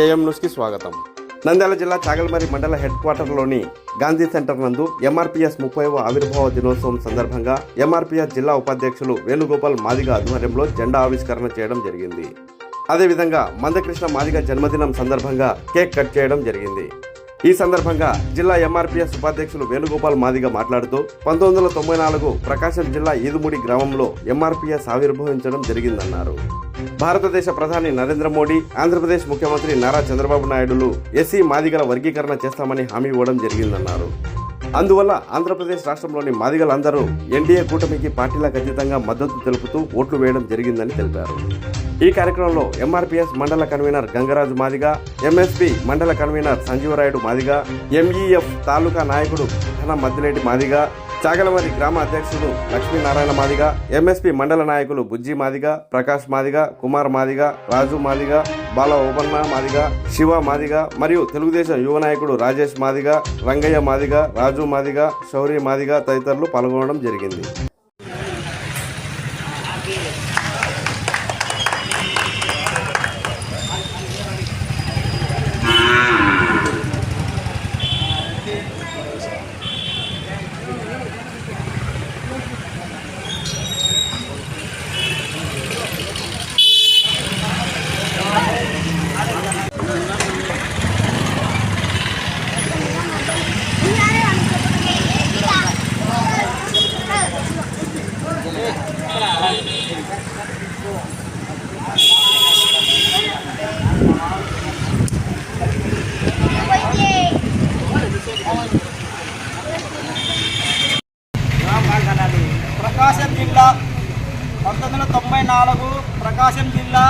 AM న్యూస్కి స్వాగతం. నంద్యాల జిల్లా చాగల్మరి మండల హెడ్ క్వార్టర్లోని గాంధీ సెంటర్ నందు ఎంఆర్పీఎస్ ముప్పైవ ఆవిర్భావ దినోత్సవం సందర్భంగా ఎంఆర్పీఎస్ జిల్లా ఉపాధ్యక్షులు వేణుగోపాల్ మాదిగ ఆధ్వర్యంలో జెండా ఆవిష్కరణ చేయడం జరిగింది. అదేవిధంగా మందకృష్ణ మాదిగ జన్మదినం సందర్భంగా కేక్ కట్ చేయడం జరిగింది. ఈ సందర్భంగా జిల్లా ఎంఆర్పీఎస్ ఉపాధ్యక్షులు వేణుగోపాల్ మాదిగ మాట్లాడుతూ పంతొమ్మిది వందల తొంభై నాలుగు ప్రకాశం జిల్లా ఈదుముడి గ్రామంలో ఎంఆర్పీఎస్ ఆవిర్భవించడం జరిగిందన్నారు. భారతదేశ ప్రధాని నరేంద్ర మోడీ ఆంధ్రప్రదేశ్ ముఖ్యమంత్రి నారా చంద్రబాబు నాయుడులు ఎస్సీ మాదిగల వర్గీకరణ చేస్తామని హామీ ఇవ్వడం జరిగిందన్నారు. అందువల్ల ఆంధ్రప్రదేశ్ రాష్ట్రంలోని మాదిగలందరూ ఎన్డీఏ కూటమికి పార్టీల ఖచ్చితంగా మద్దతు తెలుపుతూ ఓట్లు వేయడం జరిగిందని తెలిపారు. ఈ కార్యక్రమంలో ఎంఆర్పీఎస్ మండల కన్వీనర్ గంగరాజు మాదిగ ఎంఎస్పి మండల కన్వీనర్ సంజీవరాయుడు మాదిగ ఎంఈఎఫ్ తాలూకా నాయకుడు ఘన మద్దిలేటి మాదిగ చాగలమరి గ్రామ అధ్యక్షుడు లక్ష్మీనారాయణ మాదిగ ఎంఎస్పి మండల నాయకులు బుజ్జి మాదిగ ప్రకాష్ మాదిగ కుమార్ మాదిగ రాజు మాదిగ బాల ఓబన్న మాదిగ శివ మాదిగ మరియు తెలుగుదేశం యువ నాయకుడు రాజేష్ మాదిగ రంగయ్య మాదిగ రాజు మాదిగ శౌర్య మాదిగ తదితరులు పాల్గొనడం జరిగింది ప్రకాశం జిల్లా పంతొమ్మిది వందల తొంభై నాలుగు ప్రకాశం జిల్లా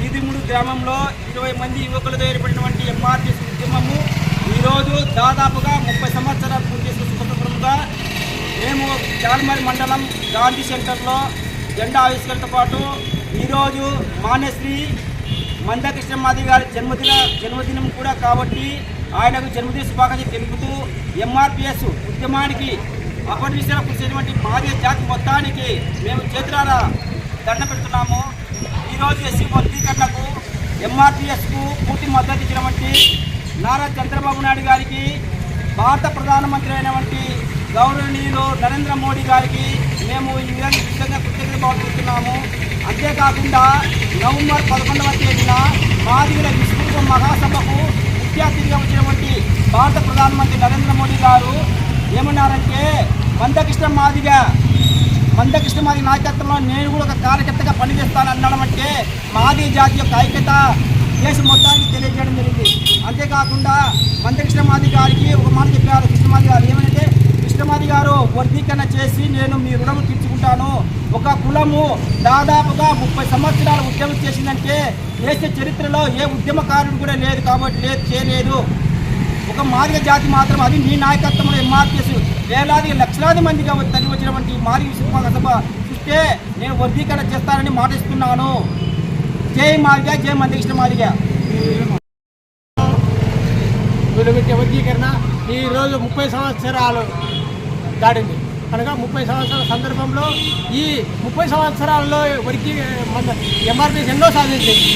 ఈదిముడు గ్రామంలో ఇరవై మంది యువకులతో ఏర్పడినటువంటి ఎంఆర్టీసీ ఉద్యమము ఈరోజు దాదాపుగా ముప్పై సంవత్సరాలు పూర్తి చేసుకున్న స్వతంత్రంగా మేము చాల్మరి మండలం గాంధీ సెంటర్లో జెండా ఆవిష్కరణతో పాటు ఈరోజు మాన్యశ్రీ మందకృష్ణమాది గారి జన్మదిన జన్మదినం కూడా కాబట్టి ఆయనకు జన్మదిన శుభాకాంక్షలు తెలుపుతూ ఎంఆర్పిఎస్ ఉద్యమానికి అపరిశ్రమ కృషిటువంటి మాదే జాతి మొత్తానికి మేము చేతులారా దండ పెడుతున్నాము. ఈరోజు ఎస్సీ వర్గీకరణకు ఎంఆర్పిఎస్కు పూర్తి మద్దతు ఇచ్చినటువంటి నారా చంద్రబాబు నాయుడు గారికి భారత ప్రధానమంత్రి అయినటువంటి గౌరవనీయులు నరేంద్ర మోడీ గారికి మేము ఈ విధంగా సిద్ధంగా విధంగా కృతజ్ఞత భావిస్తున్నాము అంతేకాకుండా నవంబర్ పదకొండవ తేదీన మాదిగల విస్తృత మహాసభకు ముఖ్య అతిథిగా వచ్చినటువంటి భారత ప్రధానమంత్రి నరేంద్ర మోడీ గారు ఏమన్నారంటే మందకృష్ణ మాదిగ మందకృష్ణ మాది నాయకత్వంలో నేను కూడా ఒక కార్యకర్తగా పనిచేస్తాను అనడం అంటే మాది జాతి యొక్క ఐక్యత దేశం మొత్తానికి తెలియజేయడం జరిగింది. అంతేకాకుండా మందకృష్ణ మాది గారికి ఒక మాట చెప్పారు. కృష్ణమాది గారు ఏమంటే కృష్ణమాది గారు వర్గీకరణ చేసి నేను మీ రుణము తీర్చుకుంటాను. ఒక కులము దాదాపుగా ముప్పై సంవత్సరాలు ఉద్యమం చేసిందంటే దేశ చరిత్రలో ఏ ఉద్యమకారుడు కూడా లేదు కాబట్టి లేదు చేయలేదు. ఒక మాదిగ జాతి మాత్రం అది మీ నాయకత్వంలో ఎంఆర్పిఎస్ వేలాది లక్షలాది మందిగా తల్లి వచ్చినటువంటి మాదిగ శిల్ప సభ చూస్తే నేను వర్గీకరణ చేస్తానని మాట ఇస్తున్నాను జై మాదిగ జై మందకృష్ణ మాదిగ. వీళ్ళకి వర్గీకరణ ఈరోజు ముప్పై సంవత్సరాలు దాటింది. కనుక ముప్పై సంవత్సరాల సందర్భంలో ఈ ముప్పై సంవత్సరాల్లో వరికి మన ఎంఆర్పీఎస్ ఎన్నో సాధించింది.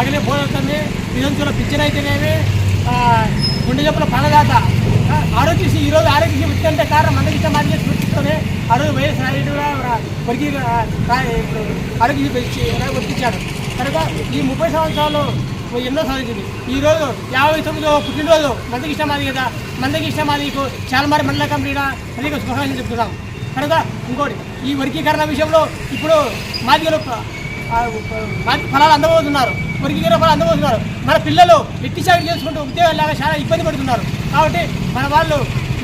అగలే పోతుంది నిరంతుల పిక్చర్ అయితేనేమి గుండె జబ్బుల ప్రాణదాత ఆ, ఆరోగ్యశ్రీ ఈరోజు ఆరోగ్యశ్రీ వచ్చిందంటే కారణం. మనకి ఇష్టం మార్గే స్ఫూర్తితోనే ఆ రోజు వైఎస్ నాయుడు ఆరోగ్య ఆరోగ్యశ్రీ వర్తించాడు కనుక ఈ ముప్పై సంవత్సరాలు ఎన్నో సాధించింది. ఈ రోజు యాభై తొమ్మిదో పుట్టినరోజు. మందకి ఇష్టమాది కదా. మందకి ఇష్టమాదికు చాలమారి మండల కంపెనీ అనేక శుభాకాంక్షలు చెప్తున్నాం. కనుక ఇంకోటి ఈ వర్గీకరణ విషయంలో ఇప్పుడు మాదిగలు ఫలాలు అందబోతున్నారు. మురికిగా ఫలాలు అందబోతున్నారు మన పిల్లలు ఎట్టి సాగు చేసుకుంటూ ఉద్యోగాలాగా చాలా ఇబ్బంది పడుతున్నారు. కాబట్టి మన వాళ్ళు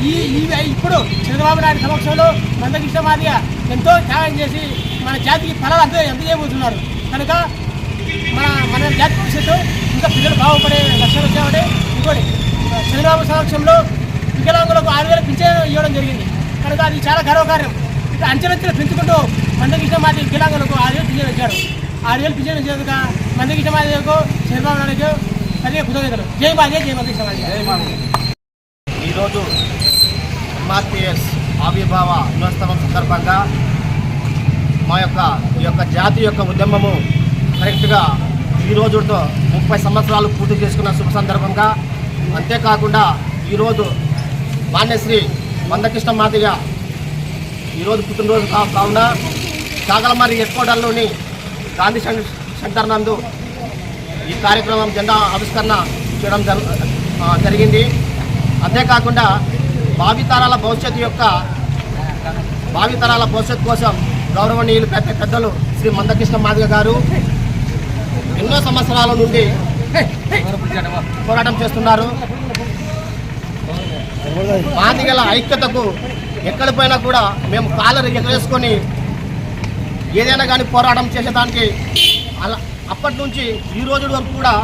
ఈ ఈ ఇప్పుడు చంద్రబాబు నాయుడు సమక్షంలో మందకృష్ణ మాదిగ ఎంతో త్యాగం చేసి మన జాతికి ఫలాలు ఎంత చేయబోతున్నారు కనుక మన మన జాతి భవిష్యత్తు ఇంకా పిల్లలు బాగుపడే లక్ష్యాలు వచ్చామంటే ఇంకోటి చంద్రబాబు సమక్షంలో వికలాంగులకు ఆరు వేల పింఛన్ ఇవ్వడం జరిగింది. కనుక అది చాలా గర్వకార్యం. ఇట్లా అంచెలంచెలు పెంచుకుంటూ మందకృష్ణ మాది వికలాంగులకు ఆరు వేలు పింఛన్ ఇచ్చారు. ఆరు వేలు పింఛన్ ఇచ్చేందుక మందకిష్టం మాదికు చంద్రబాబు నాయుడుకు అదే కృతజ్ఞతలు జై మాదే జై మందకిష్టం ఈరోజు ఎంఆర్పిఎస్ ఆవిర్భావ దినోత్సవం సందర్భంగా మా యొక్క ఈ యొక్క జాతి యొక్క ఉద్యమము కరెక్ట్గా ఈ రోజుతో ముప్పై సంవత్సరాలు పూర్తి చేసుకున్న శుభ సందర్భంగా అంతేకాకుండా ఈరోజు మాన్యశ్రీ మందకృష్ణ మాదిగా ఈరోజు పుట్టినరోజు కావున చాగలమర్రి హెడ్కోటర్లోని గాంధీ సెం- సెంటర్ నందు ఈ కార్యక్రమం జెండా ఆవిష్కరణ చేయడం జరు జరిగింది. అంతేకాకుండా భావితరాల భవిష్యత్తు యొక్క భావితరాల భవిష్యత్తు కోసం గౌరవనీయులు పెద్ద పెద్దలు శ్రీ మందకృష్ణ మాదిగ గారు ఎన్నో సంవత్సరాల నుండి పోరాటం చేస్తున్నారు. మాదిగల ఐక్యతకు ఎక్కడ పోయినా కూడా మేము కాలర్ ఎగరేసుకొని ఏదైనా కానీ పోరాటం చేసేదానికి అలా అప్పటి నుంచి ఈ రోజు వరకు కూడా